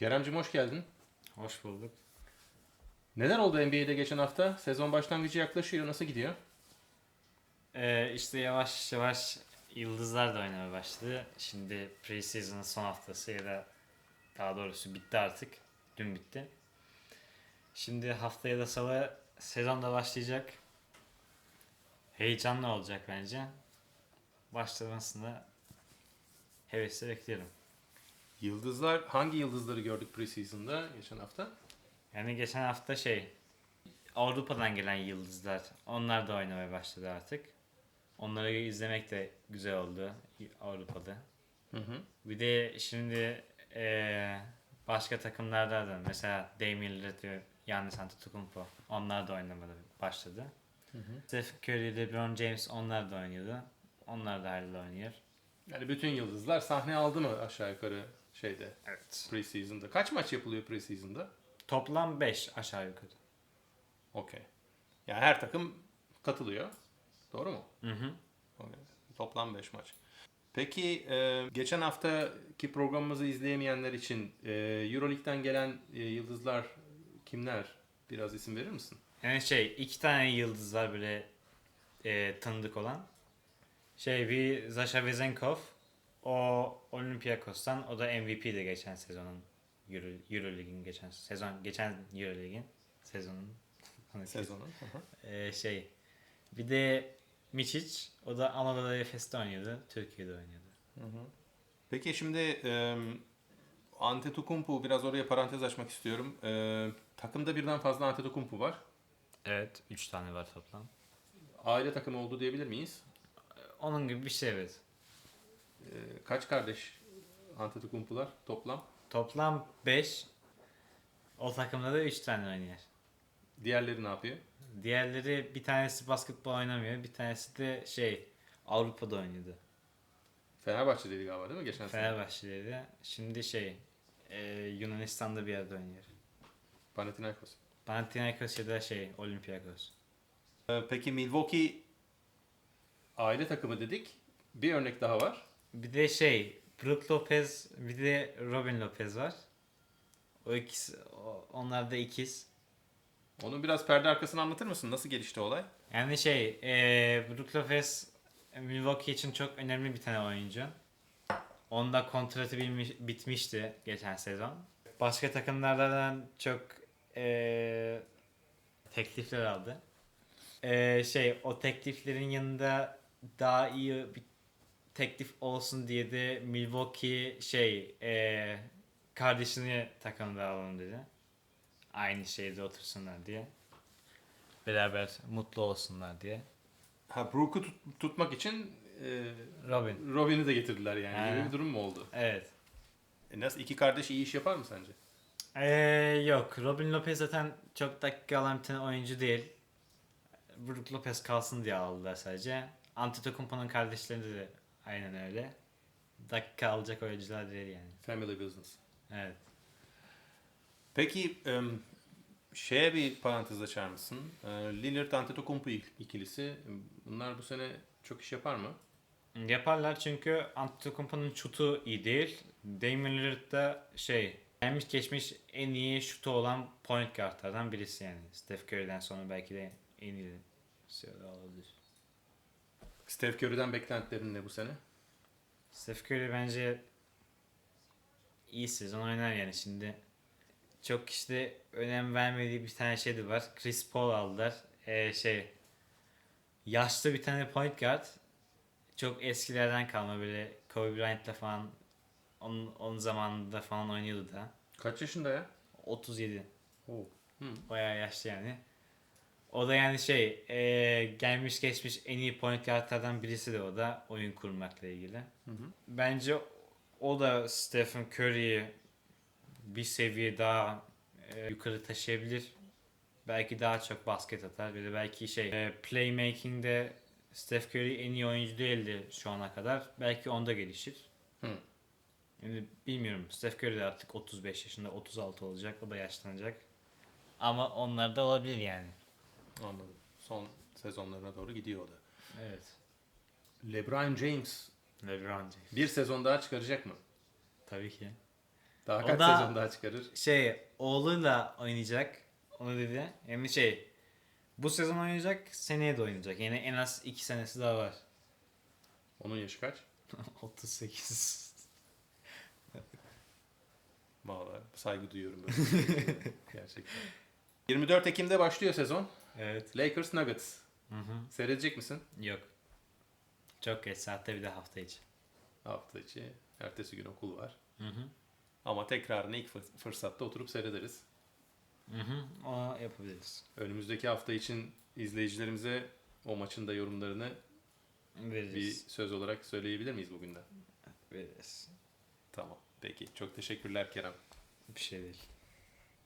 Keremcim hoş geldin. Hoş bulduk. Neler oldu NBA'de geçen hafta? Sezon başlangıcı yaklaşıyor. Nasıl gidiyor? Ee, işte yavaş yavaş yıldızlar da oynamaya başladı. Şimdi preseason'ın son haftası ya da daha doğrusu bitti artık. Dün bitti. Şimdi haftaya da salı sezon da başlayacak. Heyecanlı olacak bence. Başlamasını hevesle bekliyorum. Yıldızlar, hangi yıldızları gördük preseason'da geçen hafta? Yani geçen hafta şey Avrupa'dan gelen yıldızlar onlar da oynamaya başladı artık. Onları izlemek de güzel oldu Avrupa'da. Hı hı. Bir de şimdi eee, başka takımlarda da mesela Damian Lillard ve Giannis Antetokounmpo onlar da oynamaya başladı. Steph Curry, LeBron James onlar da oynuyordu. Onlar da hala oynuyor. Yani bütün yıldızlar sahne aldı mı aşağı yukarı şeyde Evet. preseason'da? Kaç maç yapılıyor preseason'da? Toplam 5 aşağı yukarı. Okey. Yani her takım katılıyor. Doğru mu? Hı hı. Okey. Toplam 5 maç. Peki e, geçen haftaki programımızı izleyemeyenler için e, Euroleague'den gelen e, yıldızlar kimler? Biraz isim verir misin? Yani şey iki tane yıldız var böyle e, tanıdık olan. Şey bir Zasha Vezenkov o Olympiakos'tan o da MVP'di geçen sezonun Euro, Euroleague'in geçen sezon geçen Euroleague'in sezonun Sezonun. Hı hı. E, şey bir de Miçic o da Anadolu Efes'te oynuyordu. Türkiye'de oynuyordu. Peki şimdi e, Antetokounmpo biraz oraya parantez açmak istiyorum. E, takımda birden fazla Antetokounmpo var. Evet 3 tane var toplam. Aile takımı oldu diyebilir miyiz? Onun gibi bir şey evet. E, kaç kardeş Antetokounmpo'lar toplam? Toplam 5 o takımda da 3 tane oynuyor. Diğerleri ne yapıyor? Diğerleri bir tanesi basketbol oynamıyor. Bir tanesi de şey Avrupa'da oynuyordu. Fenerbahçe'deydi galiba değil mi geçen sene? Fenerbahçe'deydi. Şimdi şey e, Yunanistan'da bir yerde oynuyor. Panathinaikos. Panathinaikos ya da şey Olympiakos. E, peki Milwaukee aile takımı dedik. Bir örnek daha var. Bir de şey Brook Lopez bir de Robin Lopez var. O ikisi o- onlar da ikiz. Onun biraz perde arkasını anlatır mısın? Nasıl gelişti olay? Yani şey e, Brook Lopez Milwaukee için çok önemli bir tane oyuncu. Onda kontratı bilmiş- bitmişti geçen sezon. Başka takımlardan çok e, teklifler aldı. E, şey o tekliflerin yanında daha iyi bir teklif olsun diye de Milwaukee şey e, kardeşini takımda alalım dedi. Aynı şeyde otursunlar diye. Beraber mutlu olsunlar diye. Ha Brook'u tut- tutmak için e, Robin. Robin'i de getirdiler yani. Gibi Ha. bir durum mu oldu? Evet. E nasıl iki kardeş iyi iş yapar mı sence? Ee, yok. Robin Lopez zaten çok dakika alan bir tane oyuncu değil. Brook Lopez kalsın diye aldılar sadece. Antetokounmpo'nun kardeşleri de aynen öyle. Dakika alacak oyuncular değil yani. Family business. Evet. Peki em, şeye bir parantez açar mısın? E, Lillard Antetokounmpo ik- ikilisi bunlar bu sene çok iş yapar mı? Yaparlar çünkü Antetokounmpo'nun şutu iyi değil. Damian Lillard da şey gelmiş geçmiş en iyi şutu olan point guardlardan birisi yani. Steph Curry'den sonra belki de en iyi olabilir. Steph Curry'den beklentilerin ne bu sene? Steph Curry bence iyi sezon oynar yani şimdi. Çok işte önem vermediği bir tane şey de var. Chris Paul aldılar. Ee, şey yaşlı bir tane point guard. Çok eskilerden kalma böyle Kobe Bryant'la falan onun, onun zamanında falan oynuyordu da. Kaç yaşında ya? 37. Oo. Hı. Bayağı yaşlı yani. O da yani şey e, gelmiş geçmiş en iyi point guardlardan birisi de o da oyun kurmakla ilgili. Hı hı. Bence o da Stephen Curry'i bir seviye daha e, yukarı taşıyabilir. Belki daha çok basket atar ve de belki şey e, playmaking'de Steph Curry en iyi oyuncu değildi şu ana kadar. Belki onda gelişir. Hı. Yani bilmiyorum. Steph Curry de artık 35 yaşında 36 olacak. O da yaşlanacak. Ama onlar da olabilir yani. Anladım. Son sezonlarına doğru gidiyor o da. Evet. LeBron James LeBron James. bir sezon daha çıkaracak mı? Tabii ki. Daha O kaç da- sezon daha çıkarır? Şey oğluyla oynayacak. Onu dedi. Yani şey bu sezon oynayacak, seneye de oynayacak. Yani en az 2 senesi daha var. Onun yaşı kaç? 38. Vallahi saygı duyuyorum böyle. Gerçekten. 24 Ekim'de başlıyor sezon. evet. Lakers Nuggets. Hı hı. Seyredecek misin? Yok. Çok geç saatte bir de hafta içi. Hafta içi. Ertesi gün okul var. Hı hı. Ama tekrarını ilk fırs- fırsatta oturup seyrederiz. Hı hı. O yapabiliriz. Önümüzdeki hafta için izleyicilerimize o maçın da yorumlarını bir Veririz. söz olarak söyleyebilir miyiz bugünden? Veririz. Tamam. Peki. Çok teşekkürler Kerem. Bir şey değil.